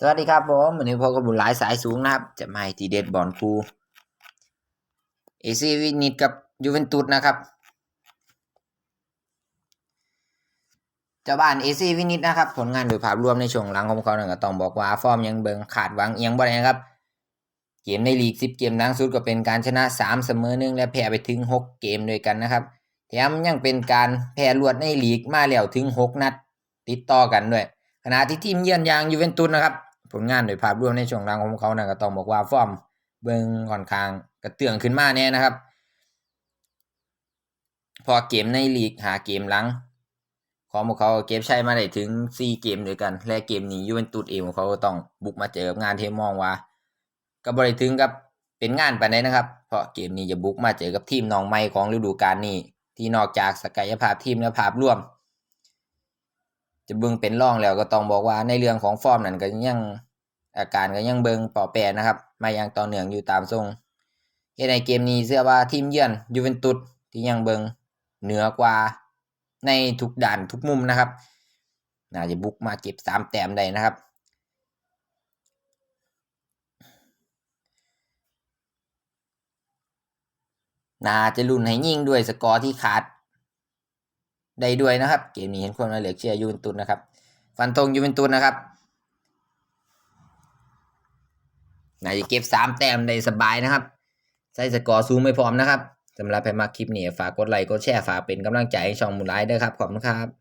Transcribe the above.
สวัสดีครับผมวันนี้พบกับบุญหลายสายสูงนะครับ จะมาให้ทีเด็ดบอลคูเอซีวินิตกับยูเวนตุสนะครับเจ้าบ้านเอซีวินิตนะครับ ผลงานโดยภาพรวมในช่วงหลังของเขาเนี่ยก็ต้องบอกว่าฟอร์มยังเบิงขาดหวังเอียงบ่ได้นะครับ เกมในลีก10เกมหลังสุดก็เป็นการชนะ3เสมอหนึ่งและแพ้ไปถึง6เกมด้วยกันนะครับแถมยังเป็นการแพ้รวดในลีกมาแล้วถึง6นัด ติดต่อกันด้วยขณะที่ทีมเยือนอย่างยูเวนตุสนะครับ ผลงานโดยภาพรวมในช่วงหลังของเขานะก็ต้องบอกว่าฟอร์มเบิงค่อนข้างกระเตื้องขึ้นมาแน่นะครับ พอเกมในลีกหาเกมหลัง ของพวกเขาเก็บใช้มาได้ถึง 4 เกมด้วยกัน และเกมนี้ยูเวนตุสเองของเขาก็ต้องบุกมาเจอกับงานเทมองว่าก็บริถึงกับเป็นงานไปานใดนะครับ เพราะเกมนี้จะบุกมาเจอกับทีมน้องใหม่ของฤดูกาลนี้ที่นอกจากศักยภาพทีมและภาพรวม จะเบิ่งเป็นร่องแล้วก็ต้องบอกว่าในเรื่องของฟอร์มนั้นก็ยังอาการก็ยังเบิงป่อแปรนะครับ มายังต่อเนื่องอยู่ตามทรงเฮ็ดในเกมนี้เชื่อว่าทีมเยือนยูเวนตุสที่ยังเบิงเหนือกว่าในทุกด่านทุกมุมนะครับน่าจะบุกมาเก็บสามแต้มได้นะครับน่าจะลุ้นให้ยิ่งด้วยสกอร์ที่ขาด ได้ด้วยนะครับ เกมนี้เห็นคนมาเหลือเชียร์ยูเวนตุสนะครับ ฟันธงยูเวนตุสนะครับน่าจะเก็บสามแต้มได้สบายนะครับใส่สกอร์ซูมไม่พร้อมนะครับสำหรับใครมาคลิปนี้ฝากกดไลค์กดแชร์ฝากเป็นกำลังใจให้ช่องมูลไลท์ด้วยครับ ขอบคุณครับ